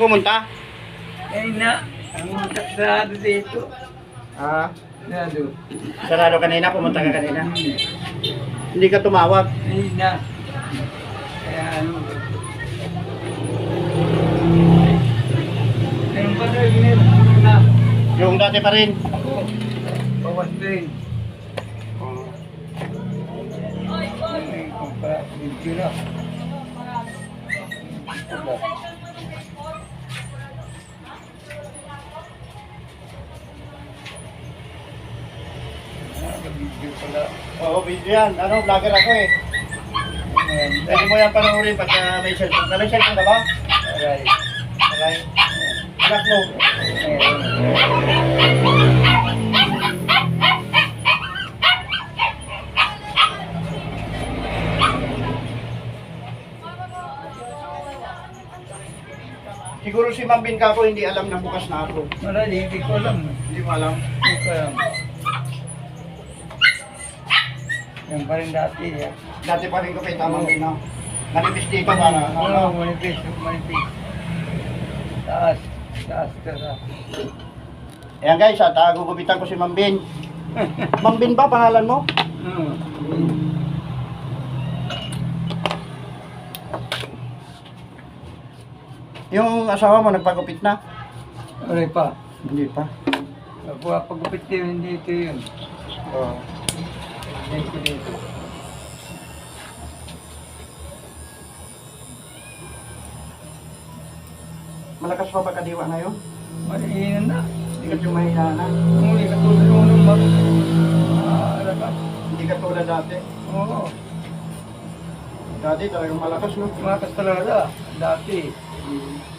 pumunta? Ay na, ang sarado dito. Ah, Sarado. sarado kanina, pumunta ka kanina. Hindi ka tumawag. Ay na. Kaya ano. Ganun pa rin, na. Yung dati pa rin. Ako, bawas din. Ay, kumpara, video na. Ah, Oo, video yan. Ano, vlogger ako eh. Ayan, Pwede mo yan panoorin pag uh, may cellphone. Na may cellphone ka ba? aray. Okay. Anak mo. Siguro si Ma'am Bin Kako hindi alam na bukas na ako. Marami, hindi ko alam. Hindi mo alam. Hindi ko alam. Yan pa rin dati. ah. Dati pa rin ko kay Tamang Bin na. Nanipis dito para. Oo, Ano, manipis, manipis. Taas, taas ka sa. Ayan guys, at uh, ko si Ma'am Bin. Ma'am Bin ba pangalan mo? Oo. Yung asawa mo nagpagupit na? Aray pa. Hindi pa. Pagupit ko hindi ito yun. Oo. Hindi Malakas pa ba kadiwa ngayon? Maliinan na. Hindi ka tumahina na. Umuwi ka tulad mo nung mag... Ah, ano? Hindi ka tulad dati. Oo. Dati talagang malakas no? Tumakas talaga. Dati. Ako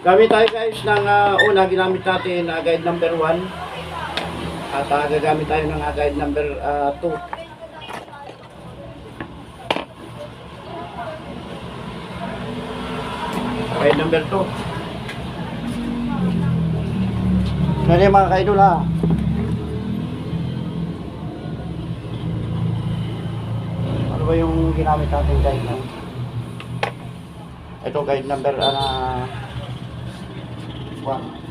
Gamit tayo guys ng ah, una ginamit natin na guide number 1 at ah, gagamit tayo ng ah, guide number 2. guide number 2. Kaya mga kaidol ha. Ano ba yung ginamit natin guide na? Ito guide number uh, 1.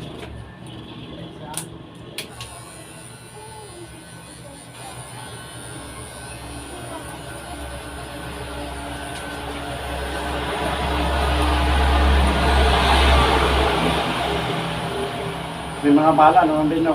May mga bala naman din, no?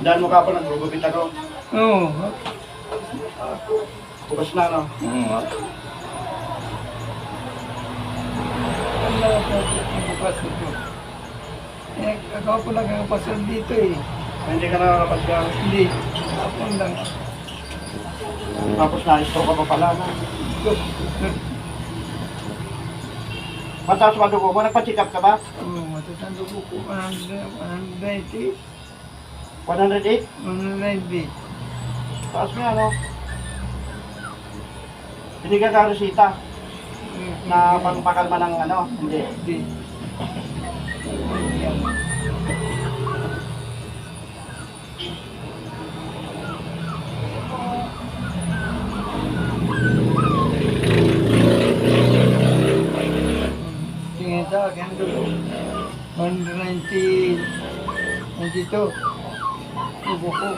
Dahil mo ka po naggugupit ako. Oo. Bukas na, no? Oo. Ka bukas ito. Eh, ako po lang ang pasal dito eh. Hindi ka nakakapag Hindi. Ako lang. Tapos na-stroke ka pa pala na. Mataas ba dugo mo? Nagpa-check up ka ba? Oo, matatanda ko po. 190. 108? 190. Taas mo yan, ano? Binigyan ka resita na pangpakalma ng ano? Hindi. Hindi. Tingin sa akin dugo. 190. 92. Dugo ko.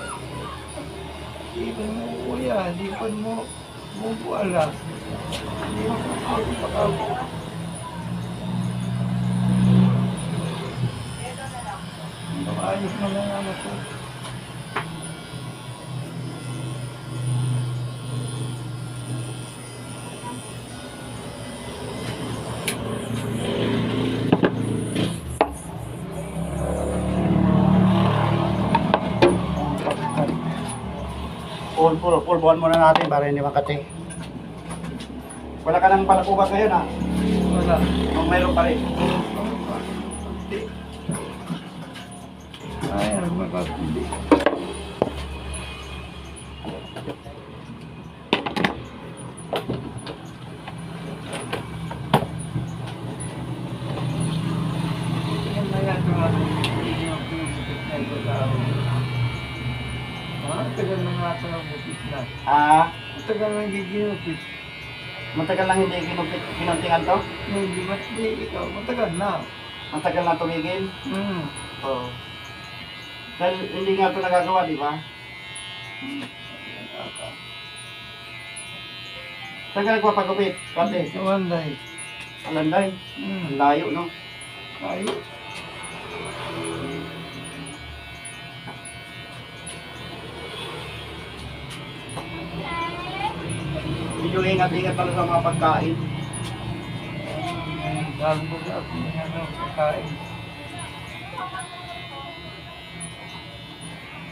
Di pa mo kuya, di pa mo bumubuala. Hindi mo makakapag Ayos mo lang ano ko. Full, full, full buwan muna natin para hindi makati. Wala ka nang palakubat ngayon ha? Wala. Kung mayroon pa rin. Ay, ano makakuli. Yan na yan, mga hindi yung pinupit na ito tao. Ah, tagal na nga ito ang bukit na. Ah, Ang tagal na giginupit. matagal lang hindi kinupit, kinuntingan to? Hindi, ba't di ikaw? Matagal na. Matagal na tumigil? Hmm. Oo. Dahil hindi nga ito nagagawa, di ba? Saan ka nagpapagupit? Pati, Kawanday. alanday. Hmm. Ang layo, no? Ayos. Medyo ingat-ingat pala sa mga pagkain. Dahil mo sa akin yung ano, pagkain.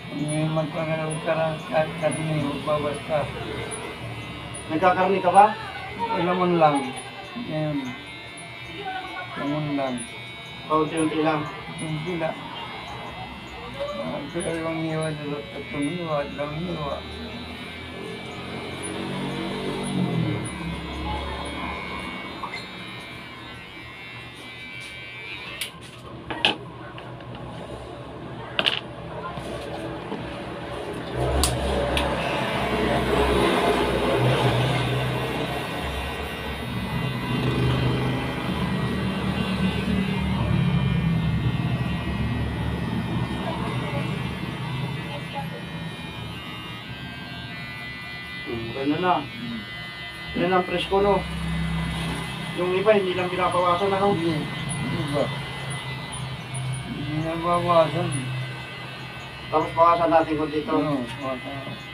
Kung may magpangalaw ka lang, kahit karni, magbawas ka. Nagkakarni ka ba? Lamon lang. Ngayon. Lamon lang. Paunti-unti lang. Hiwa, dalawang hiwa. Na. Yan ang presko, no? Yung iba, hindi lang pinapawasan, ano? Hindi. Hindi ba? Hindi nabawasan. Tapos bawasan natin kung dito. Oo, bawasan.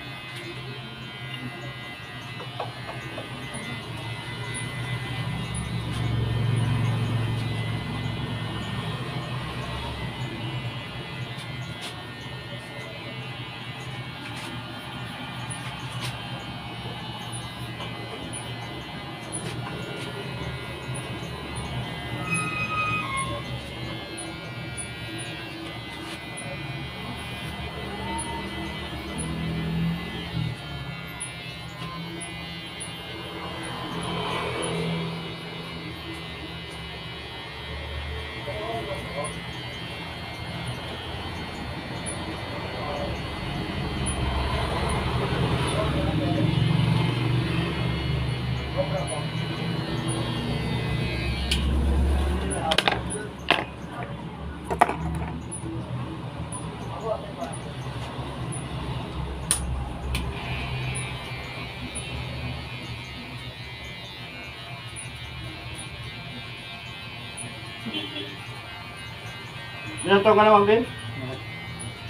Ilang taon ka naman, Ben?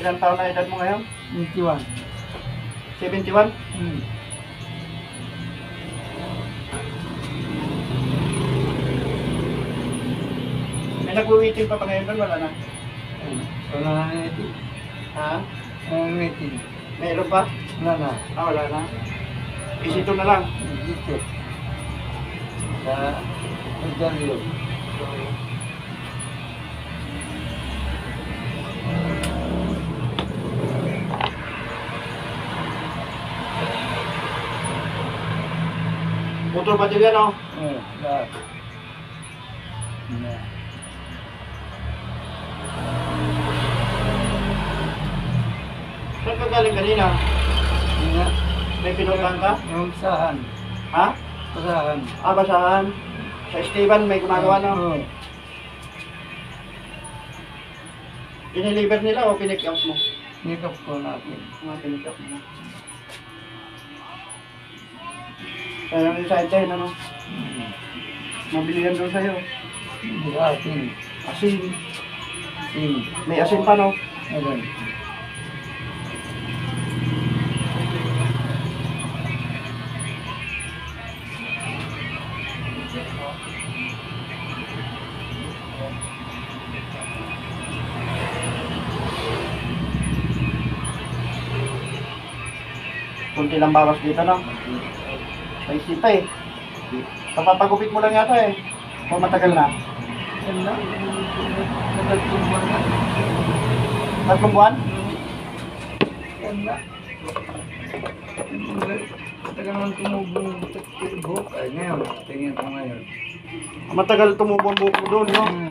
Ilang taon na edad mo ngayon? 21. 71? Hmm. May nag-waiting pa pa ngayon doon, wala na. Wala na meeting. Ha? Wala na meeting. Mayroon pa? Wala na. Ah, wala na. Isito na lang. Dito. Sa Ontario. Motor baterya, no? Oh, lahat. Na. Saan ka galing kanina? Nga. May pinuntahan ka? Yung sahan. Ha? Sahan. Ah, basahan. Sa Esteban, may gumagawa, no? Oo. Dineliver nila o pinick up mo? Nikap ko natin. Mga pinick up mo. Kaya ang excited, ano? Mabili yan doon sa'yo. Atin. Asin. Sim. May asin pa, no? Ayan. Kunti lang bawas dito, no? May sita eh. Papapagupit mo lang yata eh. O matagal na. Yan lang. Nagtumba na. Tatlong buwan? Yan lang. Tagal naman tumubong buhok. Ay, ngayon. Tingin ko ngayon. Matagal tumubo ang buhok mo doon, no? Hmm.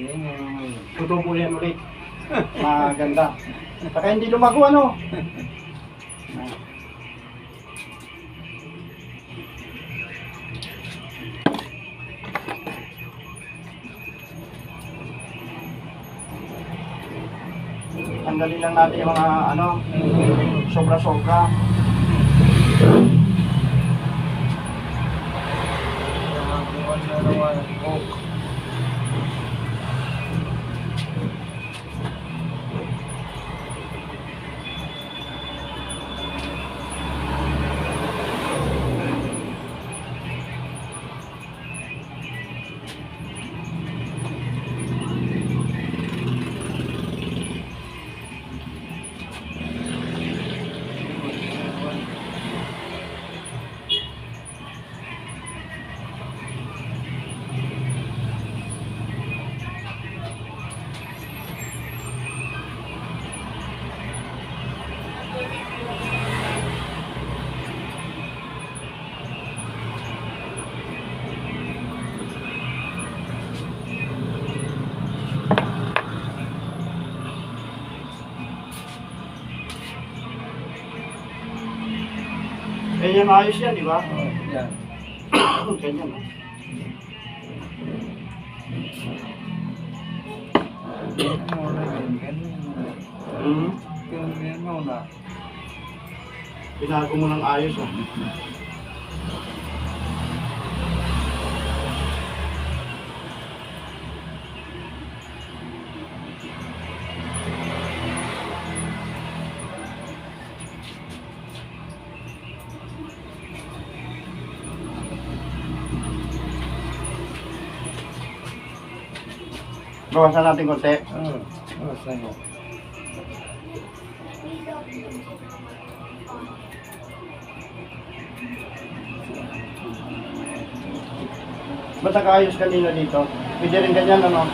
Yan yung Tutubo yan ulit. Maganda. Saka hindi lumago, ano? Tanggalin lang natin yung mga ano, sobra-sobra. Ganyan ayos yan, di ba? Oh, yan. Ganyan. ah. Yan muna yan. Ganyan. Ganyan muna. Pinago mo ng ayos ah. Bawasan natin konti. Oh, oh, sa'yo. Ba't nakaayos kanina dito? Pwede rin ganyan ano?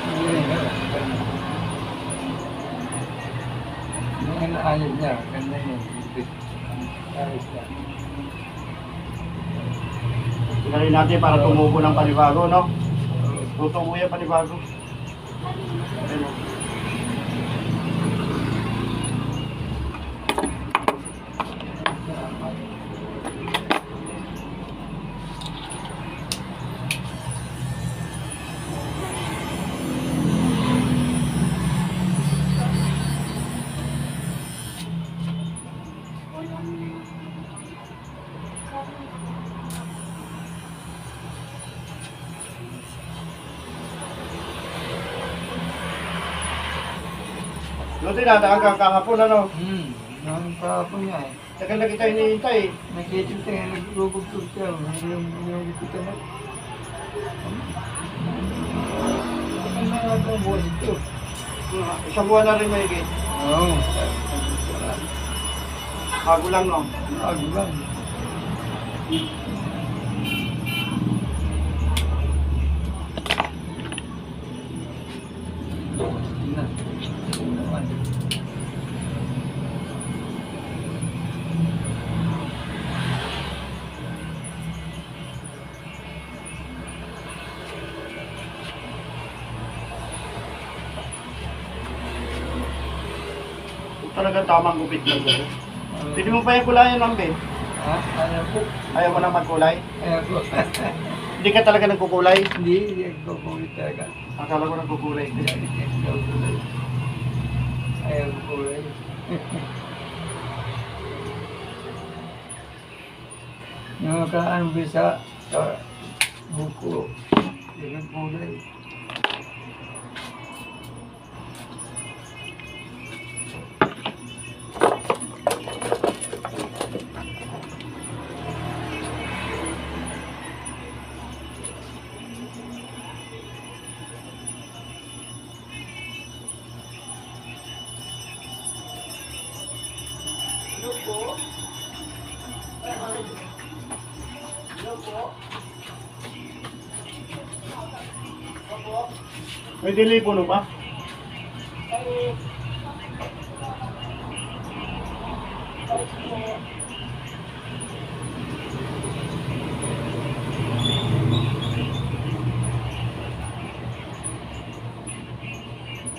Yung inaayos niya, ganyan yun. Ayos niya. Tingnan natin para tumubo ng panibago, no? Tutubo yan panibago. Ayun, Luti na, nakaka kahapon ano? Hmm, nang kahapon niya eh. Tagal na kita hinihintay. Nakikita tayo, nagrugog-tug siya. Yung kita na. Ano na nga ang buwan ito? Isang buwan na rin may Oo. Bago lang, no? Bago lang. Tamang gupit lang sa'yo. Pwede mo pa yung kulayan lang, Ben. Ha? Ayaw ko. Ayaw mo na magkulay? Ayaw ko. Hindi ka talaga nagkukulay? Hindi, hindi ako kukulit talaga. Akala ko nagkukulay. Ayaw ko kukulit. Yung nakaraan bisa sa buko, hindi ko kulay. May telepono ba?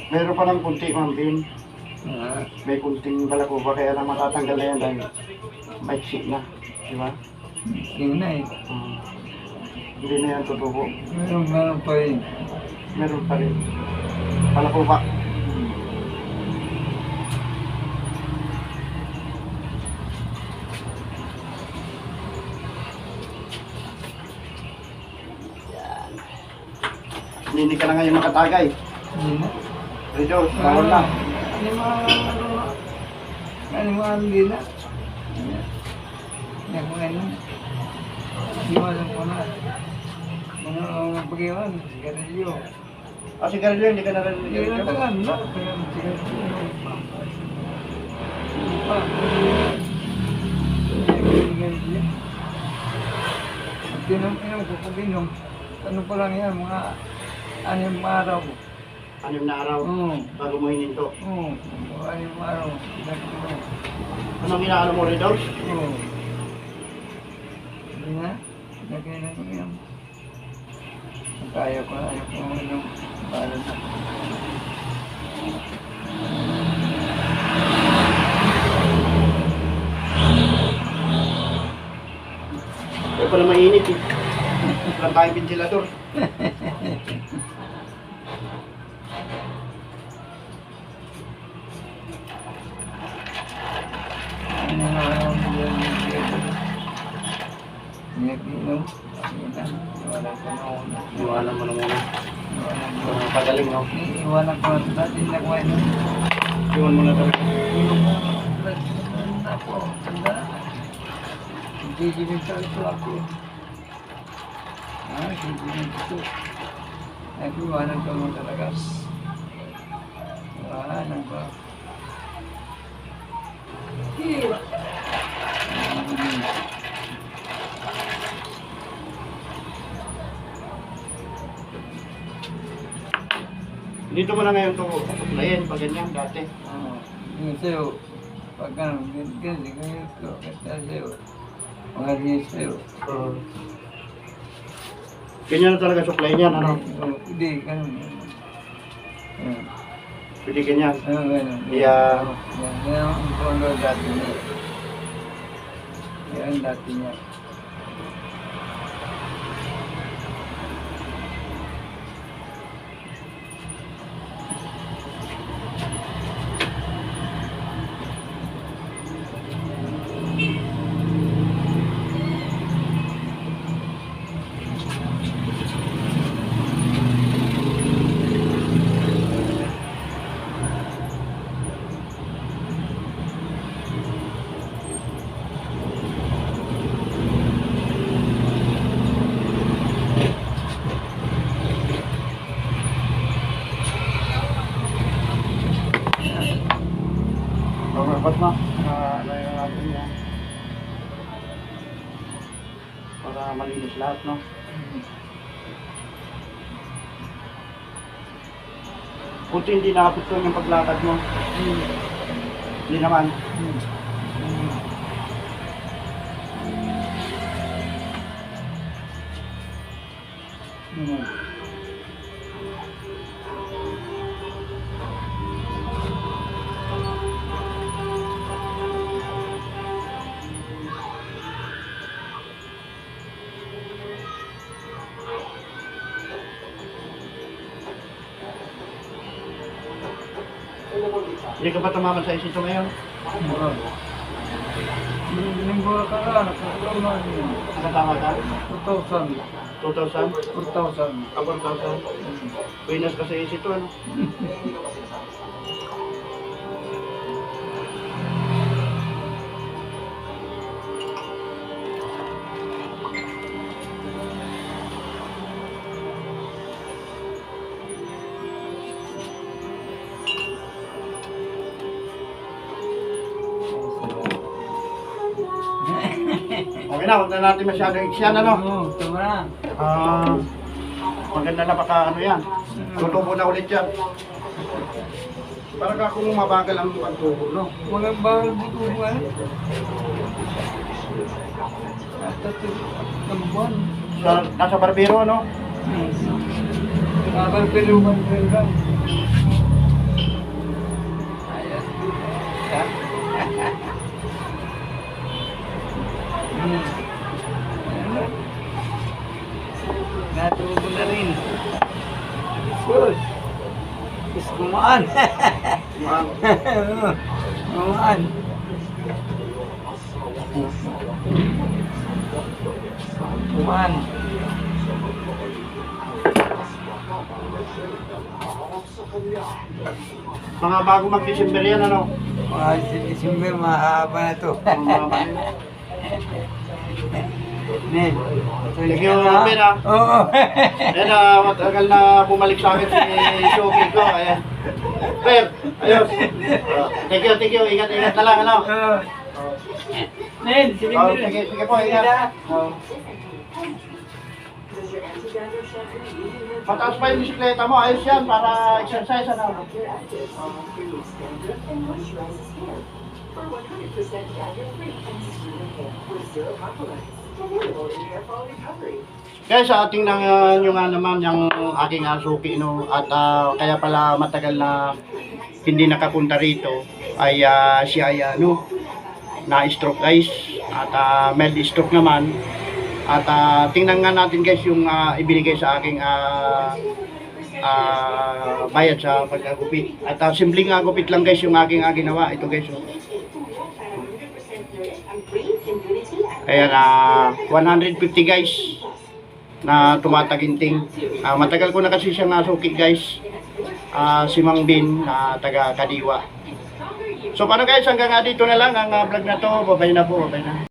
Meron pa ng kunti, Ma'am Bin. Ah, May kunting balakuba kaya lang matatanggal na yan dahil may shit na. Di ba? yun na eh. Hmm. Hindi na yan tutubo. Meron meron pa rin. Meron pa rin. Balakuba. Hindi ka na ngayon makatagay. Hindi na. Redos, bawal na. Yung mga ano, ano mga hindi na. Iwasan ko na. Mga pag-iwan, sigarilyo. Ah, sigarilyo, hindi ka na rin. Hindi na tagal, no? Sigarilyo. Pa. Sigarilyo. Ko. Ano pa lang yan, mga anim araw. Anim na araw Oo. bago mo hininto. Oo. Anim araw. Sigarilyo. Anong inaano mo, Redos? Oo. Hindi na. Lagay na ko yan. Kaya ko na. Ayaw ko ano. Para na. Kaya pala mainit eh. Wala tayong ventilador. Iwanan ko na. Iwanan mo na muna. Iwanan ko. Kung pagaling, no? Iwanan ko na dati na ko ano. Iwan mo na talaga. Inom mo. Ako. Tanda. Gigiling sa ito ako. Ah, gigiling ito. Ay, iwanan ko mo talaga. Iwanan ko. Hmm. Dito mo na ngayon ito tuklayin pag ganyan dati. Oo. Yung sa'yo, pag ano, ganyan, ganyan ko, kaya sa'yo, mga ganyan sa'yo. Uh, ganyan na talaga suklay niyan, ano? Oo, Hindi, ganun. Ayan. Pwede ganyan. Ano, ganun. Yeah. Yan, yan ang kondo dati niya. Over hot na. Ano natin yan. Para malinis lahat, no? Buti hindi nakapit yung paglakad mo. No? Hindi naman. Hmm. Tumaman sa isito ngayon? Oo. Linggo ka lang, nakakalaman yun. Nakatama ka? 2,000. 2,000? 4,000. Ah, 4,000? Pinas ka sa isito, ano? Na, huwag na natin masyadong iksyan, ano? Oo, tama na. Ah, maganda na baka ano yan. Tutubo na ulit yan. Parang kung mabagal ang pagtubo, no? Walang bawal buto mo eh. Ang. Sa, nasa barbero, no? Nakakaliluman ko yun lang. Ayan. Hmm. Ayan. Natubo na rin. Good. Is kumaan. Ma'am, kumaan. Kumaan. mga bago mag-December yan, ano? Mga December, mahaba na to. Nen. Thank you, Ben, ah. Oo. Ayan na, matagal na bumalik sa akin si Shoki ko. Ayan. Per, ayos. Ah, thank you, thank you. Ingat, ingat na lang, ano? Oo. Nen, sige. Oh, sige, sige po, ingat. Oh. Mataas pa yung bisikleta mo, ayos yan para exercise, ano? Guys, sa ating nang uh, nyo nga naman yung aking asuki no? At ah, kaya pala matagal na hindi nakapunta rito ay ah, siya ay ano na stroke guys. At uh, mild stroke naman. At ah, tingnan nga natin guys yung ah, ibinigay sa aking ah, ah, bayad sa pagkagupit. At uh, simpleng nga gupit lang guys yung aking ah, ginawa. Ito guys oh. Ayan, ah 150 guys na tumataginting. Ah, matagal ko na kasi siyang nasuki guys. Ah, si Mang Bin na taga Kadiwa. So paano guys, hanggang dito na lang ang ah, vlog na to. Babay na po, babay na.